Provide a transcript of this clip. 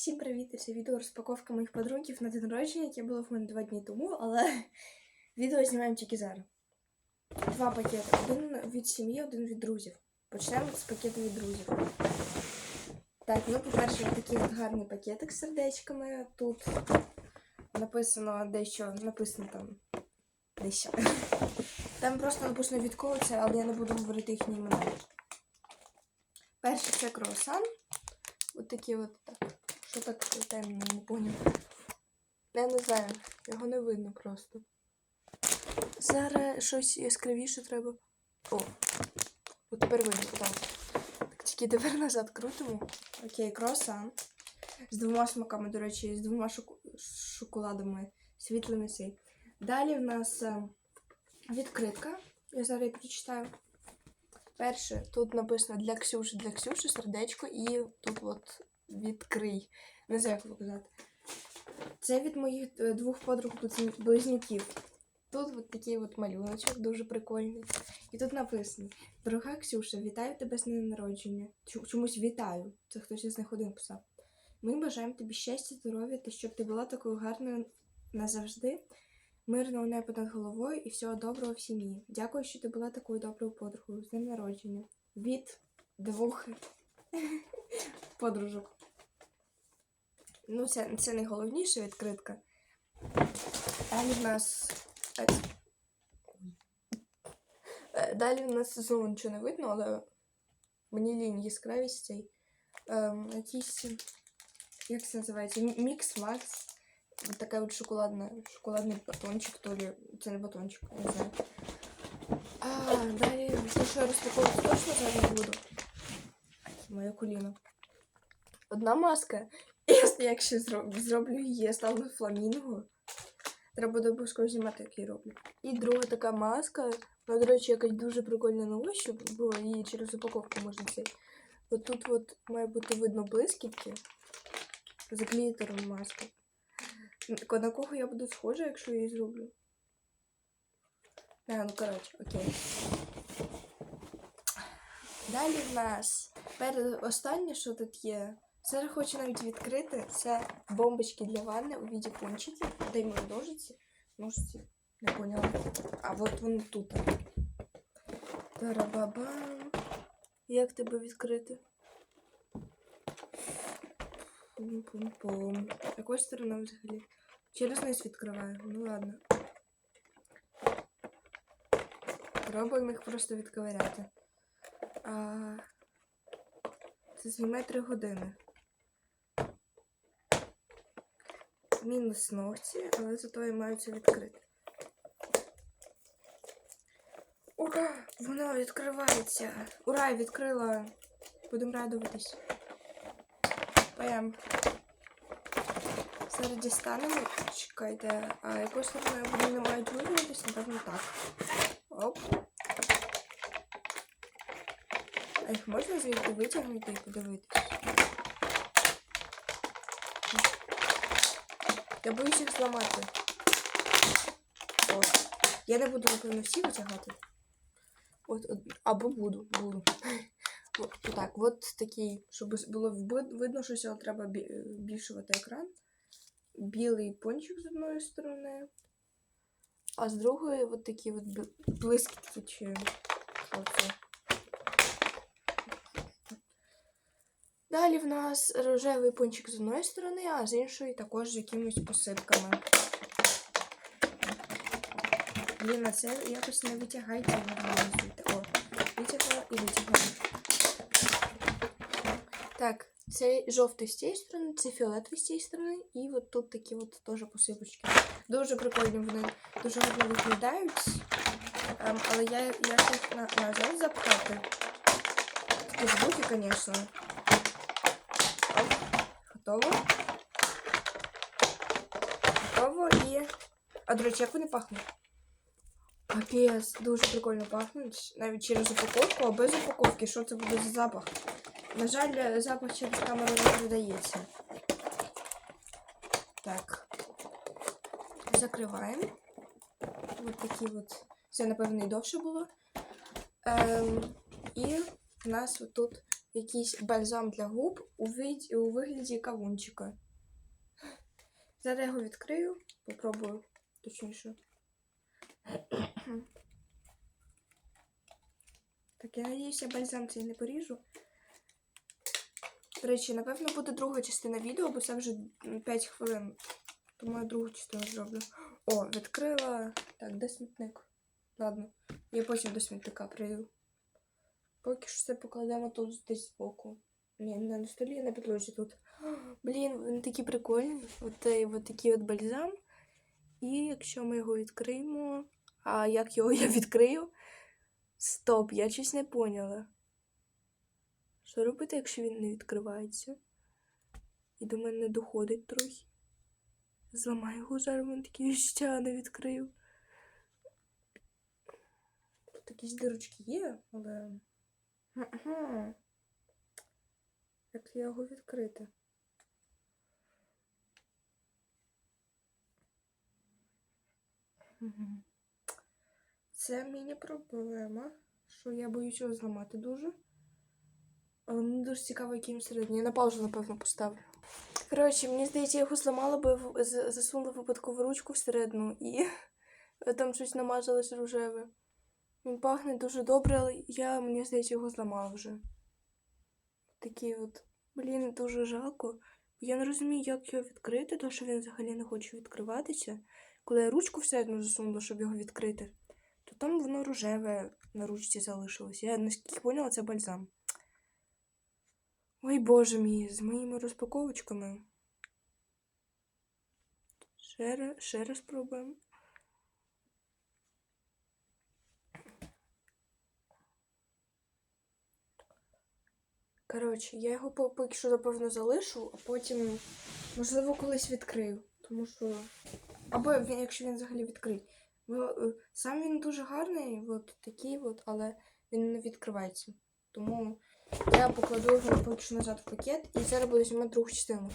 Всім привіт! Це відео розпаковка моїх подарунків на день народження, яке було в мене два дні тому, але відео знімаємо тільки зараз. Два пакети. Один від сім'ї, один від друзів. Почнемо з пакету від друзів. Так, ну, по-перше, такий гарний пакетик з сердечками. Тут написано дещо, написано там дещо. Там просто написано від кого це, але я не буду говорити їхні імена. Перший це круасан. От такі от так. Що так темно, не поняв. Я не знаю, його не видно просто. Зараз щось яскравіше треба. О! От тепер видно, так. Так, тільки тепер назад крутимо. Окей, круасан. З двома смаками, до речі, з двома шоку... шоколадами світлими цей. Далі в нас е, відкритка. Я зараз її прочитаю. Перше, тут написано для Ксюші, для Ксюші сердечко, і тут от відкрий. Не знаю, як показати. Це від моїх е, двох подруг близнюків. Тут от такий от малюночок, дуже прикольний. І тут написано: Дорога Ксюша, вітаю тебе з днем народження. Чомусь вітаю. Це хтось із них один писав. Ми бажаємо тобі щастя, здоров'я та щоб ти була такою гарною назавжди, мирного неба над головою і всього доброго в сім'ї. Дякую, що ти була такою доброю подругою. З днем народження. Від двох подружок. Ну, це, це найголовніша відкритка. Далі в нас. е, е, Далі в нас знову нічого не видно, але мені лінь яскравість цей. Ем, якийсь. Як це називається? М- Мікс Макс. Ось Така от шоколадна, шоколадний батончик, то ли. Це не батончик, не знаю. А, далі, те, що я розпаковувати точно зараз не буду. Ай, Моє коліно. Одна маска. Я якщо зроблю, її, я ставлю фламінго. Треба буде обов'язково знімати, як її роблю. І друга така маска. Вона, до речі, якась дуже прикольна на ощуп, бо її через упаковку можна цей. От тут от має бути видно блискітки. З глітером маска. Н- На кого я буду схожа, якщо я її зроблю? А, ну коротше, окей. Далі в нас перед останнє, що тут є. Зараз хочу навіть відкрити. Це бомбочки для ванни у віді пончиків. Дай мені ножиці. Ножиці. Не поняла. А от вони тут. Тарабабам. Як тебе відкрити? Пум-пум-пум. Якою стороною взагалі? Через низ відкриваю. Ну ладно. Пробуємо їх просто відковиряти. А... Це займе 3 години. Мінус ногті, але зато я маю це відкрити. Ура! Воно відкривається! Ура, я відкрила! Будемо радуватись. Паям. Зараз дістанемо. Чекайте, а якою стороною вони не мають виглядатись? Напевно, так. Оп. А їх можна звідти витягнути і подивитись? Я боюсь їх зламати. О. Я не буду, напевно, всі витягати. От, от, або буду, буду. От, так, от такий, щоб було видно щось, але треба бі- збільшувати екран. Білий пончик з одної сторони, а з другої от такі от бл- блискітки що Далі в нас рожевий пончик з одної сторони, а з іншої також з якимись посипками. Блін, а це якось не витягається нормально. О, витягла і витягла. Так, це жовтий з цієї сторони, це фіолетовий з цієї сторони, і от тут такі от теж посипочки. Дуже прикольні вони, дуже гарно виглядають. Ем, але я, я їх на, назад запхати. Такі звуки, звісно. Готово. Готово і. А до речі, як вони пахнуть? Капець, дуже прикольно пахнуть. Навіть через упаковку, а без упаковки, що це буде за запах? На жаль, запах через камеру не передається. Так. Закриваємо. Ось такі от. Це, напевно, і довше було. Ем, і в нас тут якийсь бальзам для губ у, вид... у вигляді кавунчика. Зараз я його відкрию, попробую точніше. Так, я надіюся, бальзам цей не поріжу. До речі, напевно, буде друга частина відео, бо це вже 5 хвилин. Тому я другу частину зроблю. О, відкрила. Так, де смітник? Ладно, я потім до смітника прийду. Поки що це покладемо тут десь збоку. Ні, не на столі, а на підлозі тут. Блін, вони такі прикольні. От, е, от такий от бальзам. І якщо ми його відкриємо. А як його я відкрию? Стоп, я щось не поняла. Що робити, якщо він не відкривається? І до мене доходить трохи. Зламаю його зараз, він такі відчуття не відкрив. Тут якісь дирочки є, але. Ага. Як його відкрити? Це міні-проблема, що я боюсь його зламати дуже. Але мені дуже цікаво, який він середній. Я на паузу, напевно, поставлю. Коротше, мені здається, я його зламала, бо я засунула випадкову ручку всередину і там щось намазалось рожеве. Він пахне дуже добре, але я, мені здається, його зламала вже. Такий от. Блін, дуже жалко. Я не розумію, як його відкрити, тому що він взагалі не хоче відкриватися. Коли я ручку всередину засунула, щоб його відкрити, то там воно рожеве на ручці залишилось. Я наскільки поняла, це бальзам. Ой, боже мій, з моїми розпаковочками. Ще раз, ще раз пробуємо. Коротше, я його по- поки що, напевно, залишу, а потім, можливо, колись відкрию. Тому що. Або він, якщо він взагалі відкрий. Е, сам він дуже гарний, от такий, от, але він не відкривається. Тому я покладу його поки що назад в пакет і зараз буду знімати другу частину.